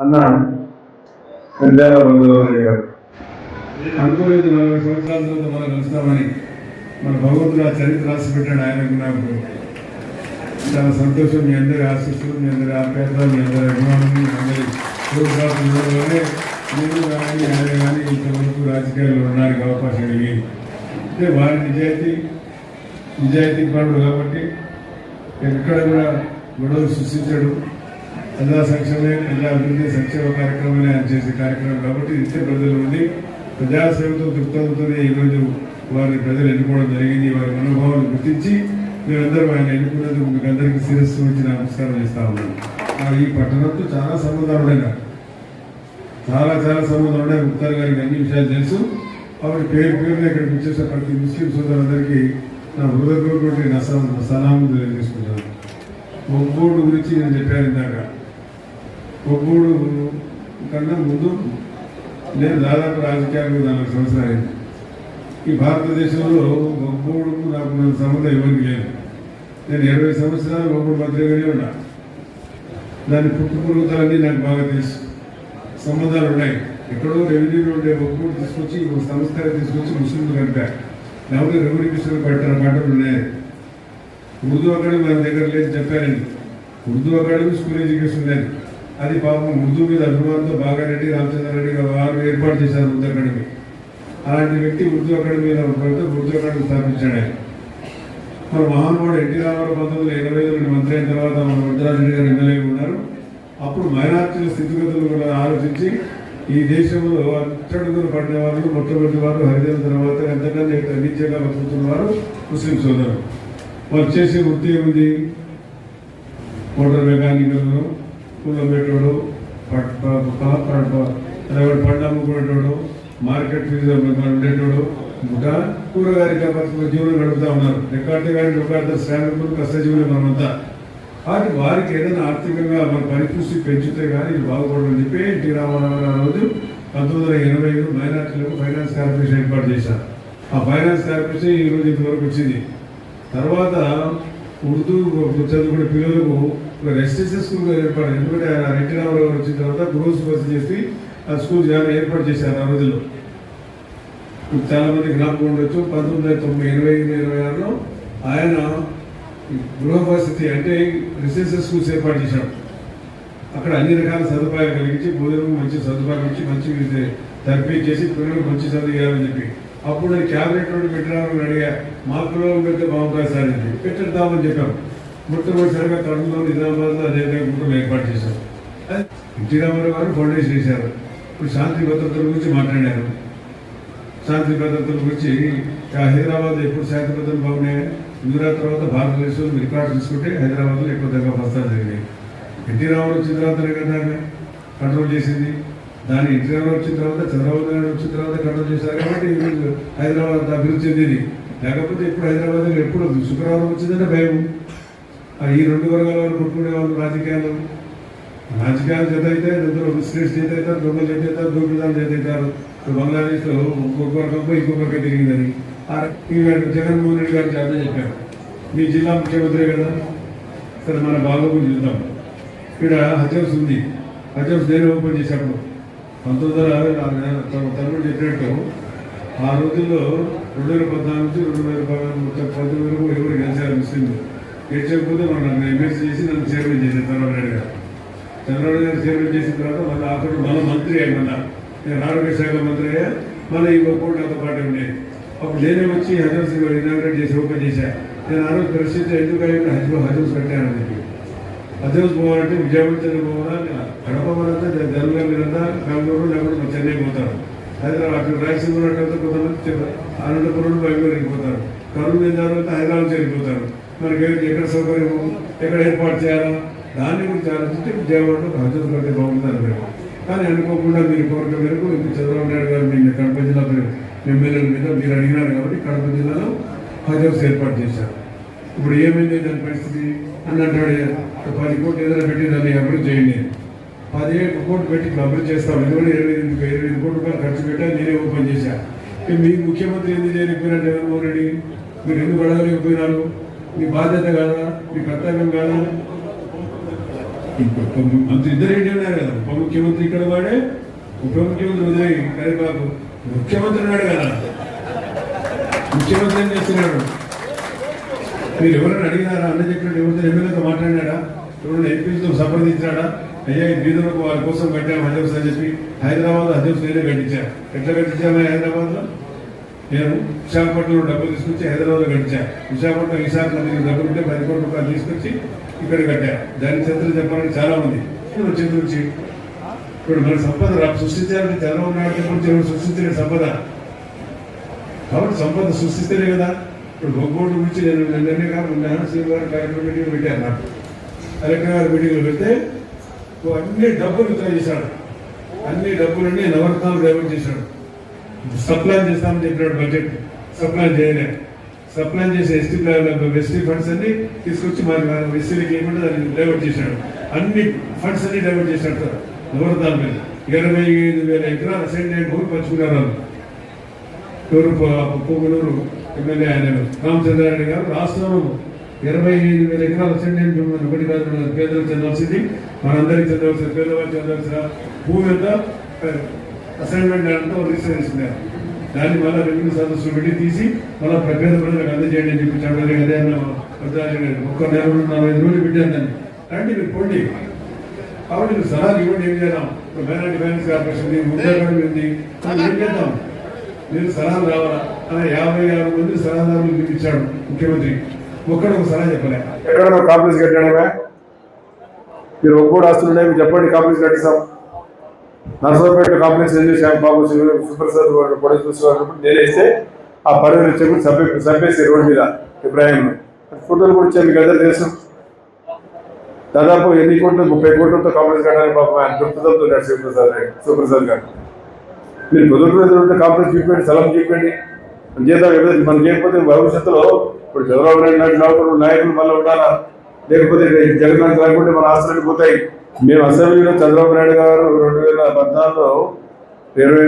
అన్న పెద్దాల బంధువులు గారు అనుకోలేదు నలభై సంవత్సరాల తర్వాత మనం కలుస్తామని మన భగవంతుడు ఆ చరిత్ర రాసి పెట్టాడు ఆయనకు నాకు. చాలా సంతోషం మీ అందరి ఆశీస్సులు మీ అందరి ఆప్యాయత మీ అందరి అభిమానం మీ అందరి ప్రోత్సాహంలోనే నేను కానీ ఆయన కానీ ఇంతవరకు రాజకీయాల్లో ఉండడానికి అవకాశం కలిగింది అంటే వారి నిజాయితీ నిజాయితీ పరుడు కాబట్టి ఎక్కడ కూడా గొడవలు సృష్టించడు. ప్రజా సంక్షేమే ప్రజా అభివృద్ధి సంక్షేమ కార్యక్రమమే ఆయన చేసే కార్యక్రమం కాబట్టి ఇచ్చే ప్రజలు ఉంది ప్రజాసేవతో తృప్తంతోనే ఈరోజు వారిని ప్రజలు ఎన్నుకోవడం జరిగింది. వారి మనోభావాలు గుర్తించి మేమందరూ ఆయన ఎన్నుకున్నందుకు మీకు అందరికీ శిరస్సు వచ్చి నమస్కారం చేస్తా ఉన్నాను ఈ పట్టణంతో చాలా సంబంధాలు ఉన్నాయి నాకు. చాలా చాలా సంబంధాలు ఉన్నాయి ముక్తార్ గారికి అన్ని విషయాలు తెలుసు. ఆవిడ పేరు పేరున ఇక్కడికి వచ్చేసిన ప్రతి ముస్లిం సోదరులందరికీ నా హృదయపూర్వక నా సలాం తెలియజేసుకుంటాను ఒబ్బోడు గురించి నేను చెప్పాను ఇందాక. ఒబ్బోడు కన్నా ముందు నేను దాదాపు రాజకీయాలకు నాలుగు సంవత్సరాలు అయింది. ఈ భారతదేశంలో ఒబ్బోడుకు నాకు నా సంబంధం ఎవరికి లేదు. నేను ఇరవై సంవత్సరాలు ఒబ్బోడు మంత్రిగానే ఉన్నా. దాని పుట్టుపురుగుతాలన్నీ నాకు బాగా తెలుసు. సంబంధాలు ఉన్నాయి. ఎక్కడో రెవెన్యూలో ఉండే ఒబ్బోడు తీసుకొచ్చి ఒక తీసుకొచ్చి ముస్లింలు కలిపారు లేకపోతే రెవెన్యూ మిషన్లు పెట్టిన మాటలు ఉన్నాయి. ఉర్దూ అకాడమీ మన దగ్గర లేదు చెప్పారండి. ఉర్దూ అకాడమీ స్కూల్ ఎడ్యుకేషన్ లేదు. అది పాపం ఉర్దూ మీద అభిమానంతో బాగా రెడ్డి రామచంద్ర గారు వారు ఏర్పాటు చేశారు ఉర్దూ అకాడమీ. అలాంటి వ్యక్తి ఉర్దూ అకాడమీ ఉర్దూ అకాడమీ స్థాపించాడు ఆయన. మన మహానుభావుడు ఎన్టీ రామారావు పంతొమ్మిది వందల ఎనభై ఐదు మంత్రి అయిన తర్వాత మన వరదరాజరెడ్డి గారు ఎమ్మెల్యే ఉన్నారు. అప్పుడు మైనార్టీల స్థితిగతులు కూడా ఆలోచించి ఈ దేశంలో అట్టడుగులు పడిన వాళ్ళు మొట్టమొదటి వారు హరిజన తర్వాత ఎంతకన్నా తగ్గించేగా బతుకుతున్న వారు ముస్లిం సోదరులు. వారు చేసే వృత్తి ఏమిటి మోటార్ మెకానికల్ పూల పెట్టాడు పంట అమ్ముకునేటోడు మార్కెట్ ఫీజు ఉండేటోడు. ఇంకా కూరగాయల వ్యాపారస్తులు జీవనం గడుపుతా ఉన్నారు. రికార్డు కానీ రికార్డు శ్రామికులు కష్టజీవులు మనమంతా వాటి వారికి ఏదైనా ఆర్థికంగా మన పరిపుష్టి పెంచితే కానీ ఇది బాగుపడని చెప్పి ఎన్టీ రామారావు గారు ఆ రోజు పంతొమ్మిది వందల ఎనభై ఐదు మైనార్టీలకు ఫైనాన్స్ కార్పొరేషన్ ఏర్పాటు చేశారు. ఆ ఫైనాన్స్ కార్పొరేషన్ ఈ రోజు ఇంతవరకు వచ్చింది. తర్వాత ఉర్దూ చదువుకునే పిల్లలకు ఒక రెసిడెన్షియల్ స్కూల్ ఏర్పాటు. ఎందుకంటే ఆయన ఎన్టీ రామారావు వచ్చిన తర్వాత గ్రోస్ బస్ చేసి ఆ స్కూల్ ఏర్పాటు చేశారు ఆ రోజుల్లో. చాలామంది చాలా జ్ఞాపకం ఉండొచ్చు. పంతొమ్మిది వందల తొంభై ఇరవై ఐదు ఇరవై ఆరులో ఆయన గృహపరిస్థితి గృహ అంటే రెసిడెన్షియల్ స్కూల్స్ ఏర్పాటు చేశాడు. అక్కడ అన్ని రకాల సదుపాయాలు కలిగించి భోజనం మంచి సదుపాయాలు ఇచ్చి మంచి తరఫీ చేసి పిల్లలకు మంచి చదివాలని చెప్పి అప్పుడు క్యాబినెట్ నుండి పెట్టడానికి అడిగా మా పిల్లలు పెడితే బాగుంటుంది సార్ అని పెట్టేద్దామని చెప్పాం. మొట్టమొదటిసారిగా కర్నూలు నిజామాబాద్లో అదే విధంగా ఏర్పాటు చేశారు ఎన్టీ రామారావు గారు ఫౌండేషన్ చేశారు. ఇప్పుడు శాంతి భద్రతల గురించి మాట్లాడారు. శాంతి భద్రతల గురించి హైదరాబాద్ ఎప్పుడు శాంతి భద్రతలు బాగున్నాయి గుజరాత్ తర్వాత భారతదేశం రికార్డు తీసుకుంటే హైదరాబాద్లో ఎక్కువ దగ్గర బస్తాలు జరిగినాయి. ఎన్టీ రామారావు వచ్చిన తర్వాతనే కదా కంట్రోల్ చేసింది. దాని ఇంటర్వ్యూ వచ్చిన తర్వాత చంద్రబాబు నాయుడు వచ్చిన తర్వాత కంట్రోల్ చేశారు కాబట్టి ఈరోజు హైదరాబాద్ అభివృద్ధి చెందింది. లేకపోతే ఇప్పుడు హైదరాబాద్ ఎప్పుడు శుక్రవారం వచ్చిందంటే భయం. ఈ రెండు వర్గాల వాళ్ళు కొట్టుకునే వాళ్ళు రాజకీయాలు రాజకీయాలు చేత అయితే ఇద్దరు ముస్లిమ్స్ చేత అవుతారు దొంగలు చేత అవుతారు దొంగలు చేత అవుతారు. బంగ్లాదేశ్లో ఒక్కొక్క వర్గంపై పోయి ఇంకొకరికి తిరిగిందని. జగన్మోహన్ రెడ్డి గారు చేత చెప్పారు. మీ జిల్లా ముఖ్యమంత్రి కదా? సరే మన బాబు చూద్దాం. ఇక్కడ హజర్స్ ఉంది. హజర్స్ నేను ఓపెన్ చేసినప్పుడు పంతొమ్మిది వందల అరవై నాలుగు తమ తల్లుడు చెప్పినట్టు ఆ రోజుల్లో రెండు వేల పద్నాలుగు నుంచి రెండు వేల పది పంతొమ్మిది వరకు ఎవరు గెలిచారు ముస్లింలు గెలిచకపోతే మనం నన్ను ఎమ్మెల్సీ చేసి నన్ను చైర్మన్ చేశారు చంద్రబాబు నాయుడు గారు. చంద్రబాబు గారు చైర్మన్ చేసిన తర్వాత మళ్ళీ అప్పుడు మళ్ళీ మంత్రి అయ్యి నేను ఆరోగ్య శాఖ మంత్రి అయ్యా మళ్ళీ ఈ ఒక్కడు నాతో పాటు ఉండేది. అప్పుడు నేనే వచ్చి హజర్స్ ఇనాగ్రేట్ చేసి ఓపెన్ చేశాను నేను ఆ రోజు పరిస్థితి ఎందుకు అయ్యి హజ్ హజర్స్ కట్టానని చెప్పి. హజర్స్ పోవాలంటే విజయవాడ పోవాలా కడప వాళ్ళంతా జనరల్గా మీరంతా బెంగళూరు లేకపోతే చెన్నై పోతారు. హైదరాబాద్ అక్కడ రాయలసీమ ఉన్నట్టు కొంతమంది అనంతపురం బెంగళూరు వెళ్ళిపోతారు. కర్నూలు వెళ్ళారంటే హైదరాబాద్ వెళ్ళిపోతారు మనకి ఎక్కడ సౌకర్యం? ఎక్కడ ఏర్పాటు చేయాలా? దాన్ని గురించి ఆలోచిస్తే విజయవాడలో హజరత్ కడితే బాగుందని మేము కానీ అనుకోకుండా మీరు కోరిక మేరకు చంద్రబాబు నాయుడు గారు మీ కడప జిల్లా ఎమ్మెల్యేల మీద మీరు అడిగినారు కాబట్టి కడప జిల్లాలో హజర్స్ ఏర్పాటు చేశారు. ఇప్పుడు ఏమైంది దాని పరిస్థితి? అన్నట్టు అంటాడు పది కోట్లు ఏదైనా పెట్టి దాన్ని అభివృద్ధి చేయండి. పదిహేడు కోట్లు పెట్టి ఇప్పుడు అభివృద్ధి చేస్తాం. ఎందుకంటే ఇరవై ఎనిమిది ఇరవై ఎనిమిది కోట్ల రూపాయలు ఖర్చు పెట్టా నేనే ఓపెన్ చేశాను మీ ముఖ్యమంత్రి ఎందుకు చేయలేకపోయినా జగన్మోహన్ రెడ్డి? మీరు ఎందుకు అడగలేకపోయినారు? మీ బాధ్యత కాదా? మీ కర్తవ్యం కాదా? మంత్రి ఇద్దరు ఏంటి ఉన్నారు కదా. ఉప ముఖ్యమంత్రి ఇక్కడ వాడే ఉప ముఖ్యమంత్రి ఉదయ్ కరీబాబు ముఖ్యమంత్రి ఉన్నాడు కదా. ముఖ్యమంత్రి ఏం చేస్తున్నాడు? మీరు ఎవరైనా అడిగినారా? అన్న చెప్పినట్టు ఎవరితో ఎమ్మెల్యేతో మాట్లాడినారా? ఇప్పుడు ఎంపీలతో సంప్రదించాడా అయ్యా ఈ బీదలకు వారి కోసం కట్టాము హజర్స్ అని చెప్పి హైదరాబాద్ హజర్స్ నేనే కట్టించాను ఎట్లా కట్టించాము హైదరాబాద్లో నేను విశాఖపట్నంలో డబ్బులు తీసుకొచ్చి హైదరాబాద్లో కట్టించాను విశాఖపట్నం విశాఖ మందికి డబ్బులు ఉంటే పది కోట్ల రూపాయలు తీసుకొచ్చి ఇక్కడ కట్టాను దాని చరిత్ర చెప్పాలని చాలా ఉంది వచ్చింది నుంచి ఇప్పుడు మన సంపద సృష్టించాలంటే చంద్రబాబు నాయుడు గురించి ఎవరు సృష్టించిన సంపద కాబట్టి సంపద సృష్టిస్తేనే కదా ఇప్పుడు బొగ్గోడు గురించి నేను నిన్నే కాకుండా శ్రీవారి కార్యక్రమం పెట్టాను నాకు కలెక్టర్ గారు మీటింగ్లో పెడితే ఓ అన్ని డబ్బులు విత్డ్రా చేశాడు. అన్ని డబ్బులన్నీ నవరత్నాలు డైవర్ట్ చేశాడు. సప్లై చేస్తామని చెప్పినాడు బడ్జెట్ సప్లాన్ చేయలే. సప్లాన్ చేసి ఎస్టీ ప్లాన్ ఎస్టీ ఫండ్స్ అన్ని తీసుకొచ్చి మరి ఎస్టీలకి ఏమంటే దాన్ని డైవర్ట్ చేశాడు. అన్ని ఫండ్స్ అన్ని డైవర్ట్ చేశాడు సార్ నవరత్నాల మీద. ఇరవై ఐదు వేల ఎకరాలు అసైన్ అయిన భూమి పంచుకున్నారు వాళ్ళు. ఎవరు పొంగులూరు ఎమ్మెల్యే ఆయన రామచంద్రారెడ్డి గారు రాష్ట్రంలో ఇరవై ఐదు వేల ఎకరాల చెందిన ఒకటి కాదు మన పేదలకు చెందాల్సింది మనందరికీ చెందవలసిన పేదవాళ్ళు చెందాల్సిన భూమి అంతా అసైన్మెంట్ అంతా రిజిస్టర్ దాన్ని మళ్ళీ రెవెన్యూ సదస్సులు పెట్టి తీసి మళ్ళీ పేద ప్రజలకు అందజేయండి అని చెప్పి చెప్పడానికి అదే అన్న వరదరాజు ఒక్క నెల రోజులు నలభై ఐదు రోజులు పెట్టాను దాన్ని. అంటే మీరు పోండి. కాబట్టి మీరు సలహాలు ఇవ్వండి ఏం చేద్దాం? మైనార్టీ ఫైనాన్స్ కార్పొరేషన్ ఉంది ఉంది. ఏం చేద్దాం? మీరు సలహాలు రావాలా? అలా యాభై ఆరు మంది సలహాదారులు మీకు ఇచ్చాడు ముఖ్యమంత్రి. ఒక్కడ ఒక సలహా చెప్పలే. ఎక్కడ కాంప్లెక్స్ కట్టాడమే మీరు ఒక్కడు ఆస్తులు ఉన్నాయి మీరు చెప్పండి కాంప్లెక్స్ కట్టిస్తాం. నర్సరావుపేట కాంప్లెక్స్ ఏం చేశాం. బాబు శివ- సుప్రసాద్ వాళ్ళు పొడి చూసేవాడు నేనేస్తే ఆ పరువులు వచ్చి సభ్య సభ్యసి రోడ్డు మీద ఇబ్రాహిం ఫోటోలు కూడా ఇచ్చాను మీకు అందరూ తెలుసు. దాదాపు ఎన్ని కోట్లు ముప్పై కోట్లతో కాంప్లెక్స్ కట్టాలని పాపం ఆయన దృక్పథంతో ఉన్నాడు శివప్రసాద్ రెడ్డి సుప్రసాద్ గారు. మీరు కుదురు ఉంటే కాంప్లెక్స్ చూపండి స్థలం చూపండి చేద్దాం మనం చేయకపోతే భవిష్యత్తులో ఇప్పుడు చంద్రబాబు నాయుడు లాంటి నాయకులు నాయకులు మళ్ళీ ఉండాలా? లేకపోతే జగన్ రాకుంటే మన ఆస్తులు పోతాయి. మేము అసెంబ్లీలో చంద్రబాబు నాయుడు గారు రెండు వేల పద్నాలుగులో ఇరవై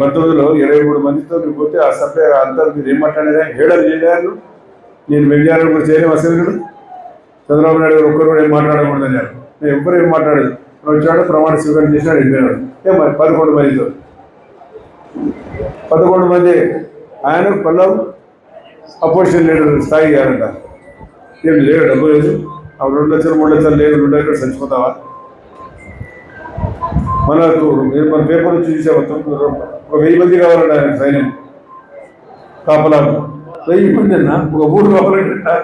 పంతొమ్మిదిలో ఇరవై మూడు మందితో మీరు పోతే ఆ సభ్య అంతా మీరు ఏం మాట్లాడేదా హేడలు చేయలేరు నేను వెళ్ళాను కూడా చేయలేము అసెంబ్లీలో. చంద్రబాబు నాయుడు గారు ఒక్కరు కూడా ఏం మాట్లాడకూడదు అన్నారు నేను ఎవ్వరు ఏం మాట్లాడలేదు. వచ్చాడు ప్రమాణ స్వీకారం చేశాడు వెళ్ళిపోయాడు. ఏం మరి? పదకొండు మందితో. పదకొండు మంది ఆయన పల్లవ్ అపోజిషన్ లీడర్ స్థాయి గారంట ఏం లేవు డబ్బు లేదు. ఆ రెండు లక్షలు మూడు లక్షలు లేదు రెండు లక్షలు చచ్చిపోతావా? మనకు మీరు మన పేపర్ నుంచి చూసే మొత్తం ఒక వెయ్యి మంది కావాలండి ఆయన సైన్యం. కాపలాలు. వెయ్యి మంది అన్న? ఒక ఊరు కావాలంటే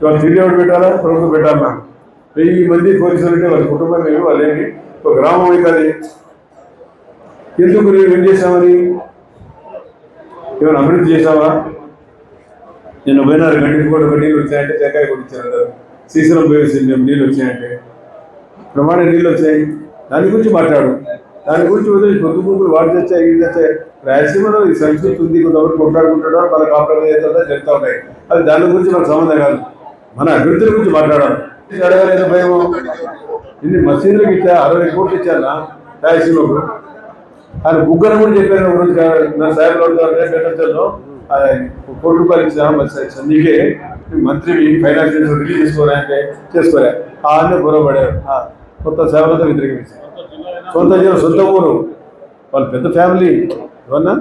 ఇవాళ తిరిగి పెట్టాలా? ప్రభుత్వం పెట్టాలా? వెయ్యి మంది పోలీసులు అంటే వాళ్ళ కుటుంబం ఏమి వాళ్ళేమి? ఒక గ్రామం అయితే ఎందుకు నేను ఏం చేశామని ఏమైనా అభివృద్ధి చేసావా నిన్న పోయినారు గంటకి కూడా నీళ్ళు వచ్చాయంటే తెకాయ కొట్టించారు శ్రీశైలం పోయేసి నీళ్ళు వచ్చాయంటే. ప్రమాణ నీళ్ళు వచ్చాయి. దాని గురించి మాట్లాడు. దాని గురించి వదిలి పొద్దు గుంపులు వాడు తెచ్చాయి వీళ్ళు తెచ్చాయి. రాయలసీమలో ఈ సంస్కృతి ఉంది కొంతవరకు కొట్లాడుకుంటాడో మన కాంప్రమైజ్ అవుతుందో జరుగుతూ ఉంటాయి అది దాని గురించి మనకు సంబంధం కాదు. మన అభివృద్ధి గురించి మాట్లాడాలి. ఇది అడగలేదు భయం ఇన్ని మసీదులకు ఇచ్చా అరవై కోట్లు ఇచ్చారా రాయలసీమకు? ఆయన బుగ్గన కూడా చెప్పారు గురించి నా సాహెబ్ గారు కోటి రూపాయలు ఇచ్చా నీకే మంత్రి ఫైనాన్స్ రిలీజ్ చేసుకోరా అంటే చేసుకోరా. ఆ అన్నీ బుర్రపడారు కొత్త సేవలతో వ్యతిరేకించారు సొంత జీవనం సొంత ఊరు. వాళ్ళు పెద్ద ఫ్యామిలీ. ఏమన్నా